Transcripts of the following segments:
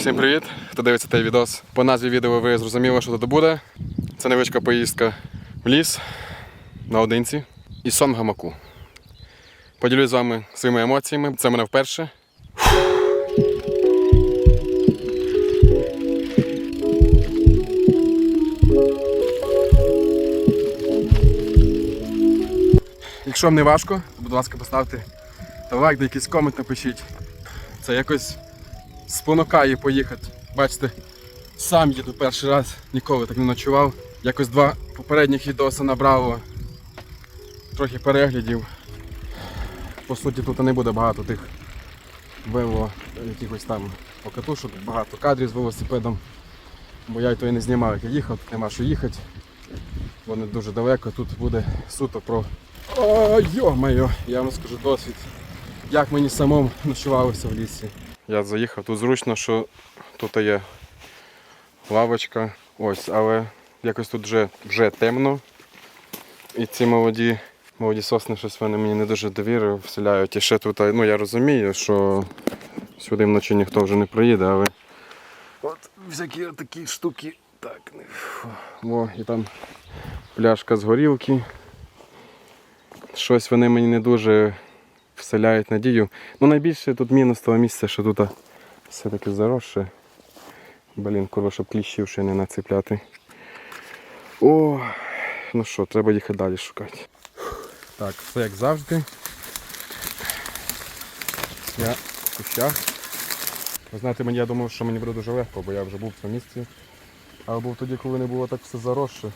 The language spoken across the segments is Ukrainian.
Всім привіт! Хто дивиться цей відос. По назві відео ви зрозуміли, що тут буде. Це невеличка поїздка в ліс наодинці і сон гамаку. Поділюсь з вами своїми емоціями. Це мене вперше. Якщо вам не важко, то, будь ласка, поставте лайк, якийсь комент напишіть. Це якось спонукає поїхати. Бачите, сам їду перший раз, ніколи так не ночував. Якось два попередніх відоси набрало трохи переглядів. По суті, тут не буде багато тих вело якихось там покатушок, багато кадрів з велосипедом. Бо я й то і не знімав, як я їхав, тут нема що їхати. Вони дуже далеко, тут буде суто про. О, йо-моє, я вам скажу досвід. Як мені самому ночувалося в лісі. Я заїхав, тут зручно, що тут є лавочка, ось, але якось тут вже, вже темно. І ці молоді, молоді сосни щось вони мені не дуже довіри вселяють. І ще тут, ну я розумію, що сюди вночі ніхто вже не приїде, але от всякі такі штуки. Так, не. О, і там пляшка з горілки. Щось вони мені не дуже вселяють надію. Ну найбільше тут мінус того місця, що тут все-таки заросше. Блін, курва, щоб кліщів ще не нацепляти. О, ну що, треба їхати далі шукати. Так, все як завжди. Я в кущах. Ви знаєте, мені я думав, що мені буде дуже легко, бо я вже був в цьому місці. Але був тоді, коли не було так все заросше.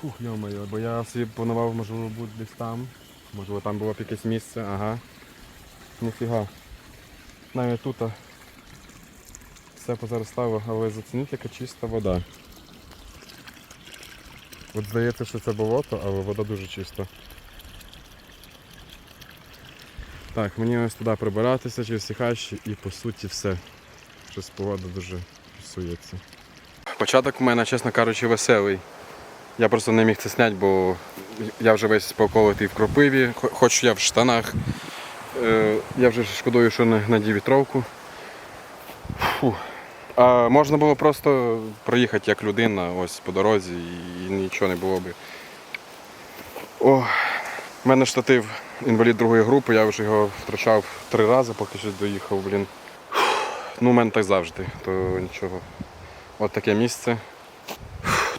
Фух, йо-моє, бо я собі планував, можливо, бути десь там. Можливо, там було б якесь місце, ага. Ніфіга. Навіть тут все позаростало, але зацініть, яка чиста вода. От здається, що це болото, але вода дуже чиста. Так, мені ось туди прибиратися через ці хащі і по суті все. Щось погода дуже псується. Початок у мене, чесно кажучи, веселий. Я просто не міг це зняти, бо я вже весь поколотий в кропиві, хоч я в штанах. Е, Я вже шкодую, що не надів вітровку. Фу. А можна було просто проїхати як людина ось по дорозі і нічого не було би. О, в мене штатив інвалід другої групи, я вже його втрачав три рази, поки що доїхав, блін. Ну, у мене так завжди, то нічого. От таке місце.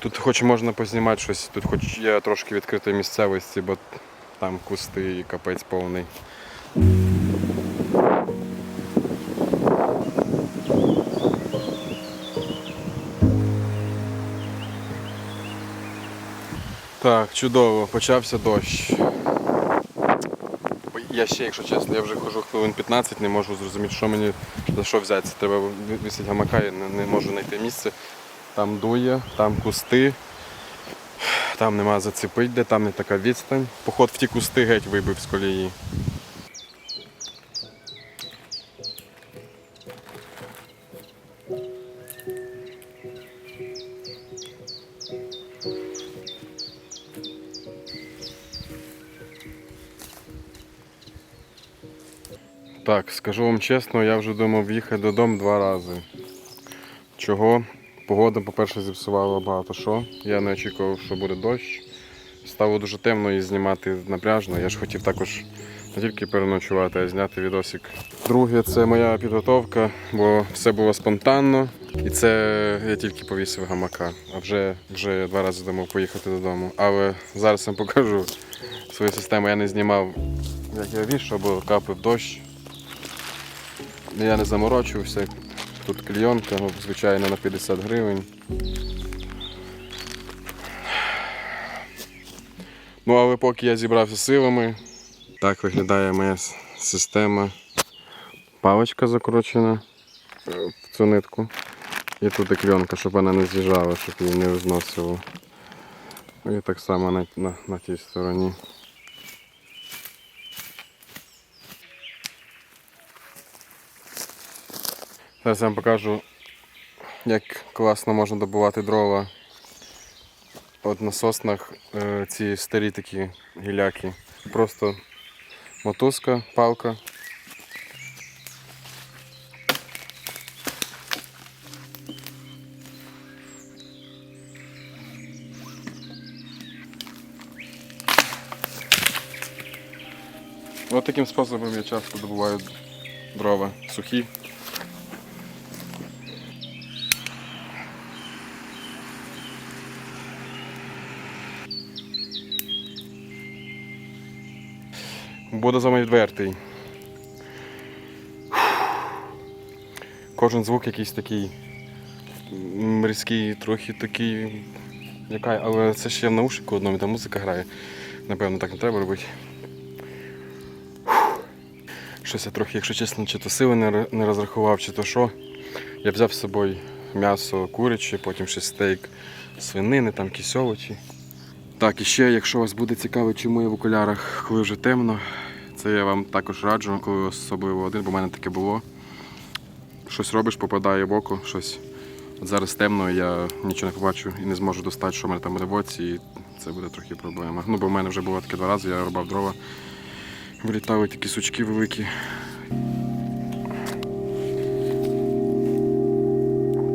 Тут хоч можна познімати щось, тут хоч є трошки відкритої місцевості, бо там кусти і капець повний. Так, чудово, почався дощ. Я ще, якщо чесно, я вже хожу хвилин 15, не можу зрозуміти, що мені за що взятися. Треба висить гамака, я не, не можу знайти місце. Там дує, там кусти, там нема зацепить, де там не така відстань. Поход в ті кусти геть вибив з колії. Так, скажу вам чесно, я вже думав їхати додому два рази. Чого? Погода, по-перше, зіпсувала багато що. Я не очікував, що буде дощ. Стало дуже темно і знімати напряжно. Я ж хотів також не тільки переночувати, а й зняти відосик. Друге, це моя підготовка, бо все було спонтанно. І це я тільки повісив гамака. А вже, вже два рази думав поїхати додому. Але зараз вам покажу свою систему. Я не знімав, як я вішав, бо капив дощ. Я не заморочувався. Тут клійонка, ну, звичайно, на 50 гривень. Ну, але поки я зібрався силами, так виглядає моя система. Паличка закручена е, в цю нитку. І тут і кльонка, щоб вона не з'їжджала, щоб її не розносило. І так само на, на, на тій стороні. Зараз я вам покажу, як класно можна добувати дрова От на соснах е, ці старі такі гіляки. Просто мотузка, палка. Ось таким способом я часто добуваю дрова сухі. Буду з вами відвертий. Кожен звук якийсь такий м, різкий, трохи такий. Яка, але це ще в наушнику одному, там музика грає. Напевно, так не треба робити. Щось я трохи, якщо чесно, чи то сили не, розрахував, чи то що. Я взяв з собою м'ясо куряче, потім ще стейк свинини, там кісьовочі. Так, і ще, якщо вас буде цікаво, чому я в окулярах, коли вже темно, це я вам також раджу, коли особливо один, бо в мене таке було. Щось робиш, попадає в око, щось. От зараз темно, я нічого не побачу і не зможу достати, що в мене там буде в оці, і це буде трохи проблема. Ну, бо в мене вже було таке два рази, я рубав дрова. Вилітали такі сучки великі.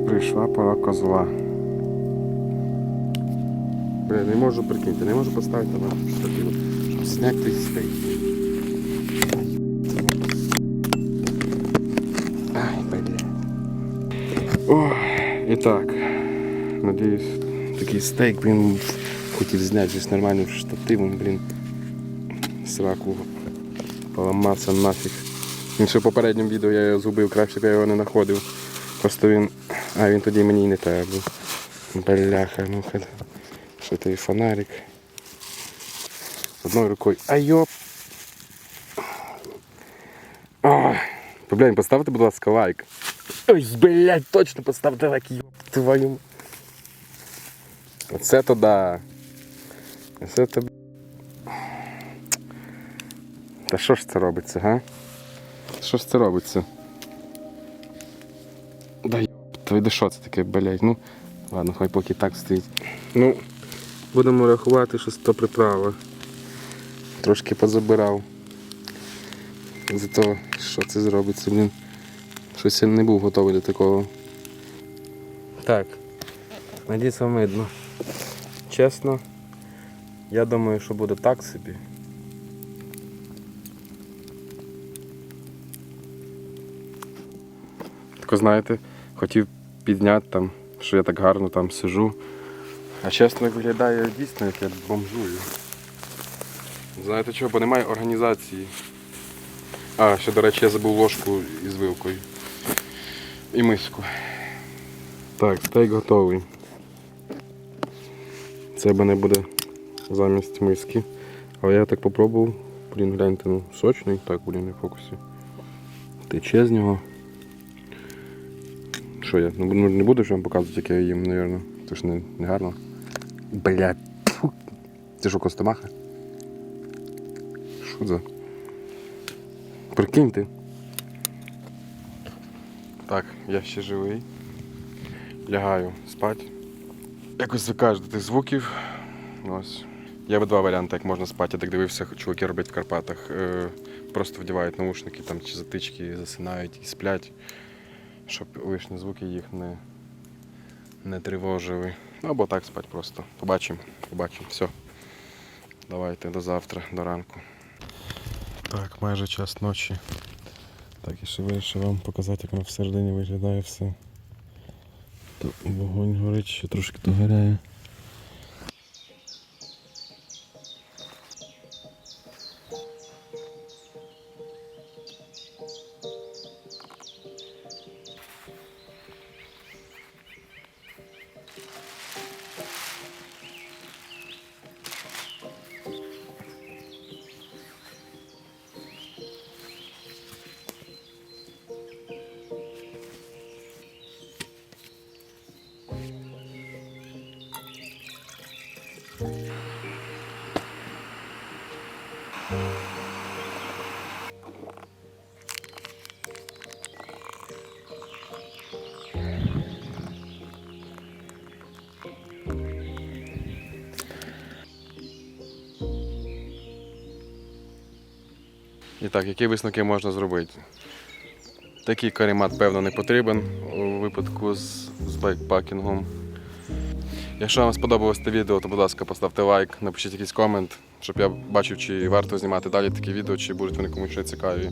Прийшла пора козла. Бля, не можу прикиньте, не можу поставити штатив, щоб зняти стейк. О, і так. Надіюсь, такий стейк, блін, хотів зняти з нормальним штативом, блін. Сраку поламався нафіг. Він ще в попередньому відео я його згубив, краще б я його не знаходив. Просто він. А він тоді мені й не треба був. Бляха, ну хай. Що той фонарик. Одною рукою. А йоп. Поставте, будь ласка, лайк. Ой, блядь, точно поставте лайк, йоп твою. Оце то да. Оце то. Та що ж це робиться, га? Що ж це робиться? Да йоп, твій де що це таке, блядь, ну. Ладно, хай поки так стоїть. Ну, будемо рахувати, що 100 приправа. Трошки позабирав. Зато що це зробиться, блін. Щось я не був готовий до такого. Так, надіюсь вам видно. Чесно, я думаю, що буде так собі. Тако знаєте, хотів підняти там, що я так гарно там сижу. А чесно виглядає дійсно, як я бомжую. Знаєте чого? Бо немає організації. А, ще, до речі, я забув ложку із вилкою. І миску. Так, стейк готовий. Це мене буде замість миски. Але я так попробував. Блін, гляньте, ну, сочний, так, блін, не фокусі. Тече з нього. Що я? Ну ну, не буду ж вам показувати, як я їм, напевно. Це ж не, не гарно. Блядь. Це що, костомаха? Що за? Прикиньте. Так, я ще живий. Лягаю спати. Якось звикаєш до тих звуків. Ось. Є два варіанти, як можна спати. Я так дивився, чуваки роблять в Карпатах. Е, просто вдівають наушники там, чи затички, засинають і сплять, щоб лишні звуки їх не, не тривожили. Ну, або так спати просто. Побачимо, побачимо. Все. Давайте до завтра, до ранку. Так, майже час ночі. Так, і ще вирішив вам показати, як воно всередині виглядає все. То вогонь горить, ще трошки догоряє. І так, які висновки можна зробити? Такий каремат, певно, не потрібен у випадку з, з байкпакінгом. Якщо вам сподобалось це відео, то будь ласка, поставте лайк, напишіть якийсь комент, щоб я бачив, чи варто знімати далі такі відео, чи будуть вони комусь ще цікаві.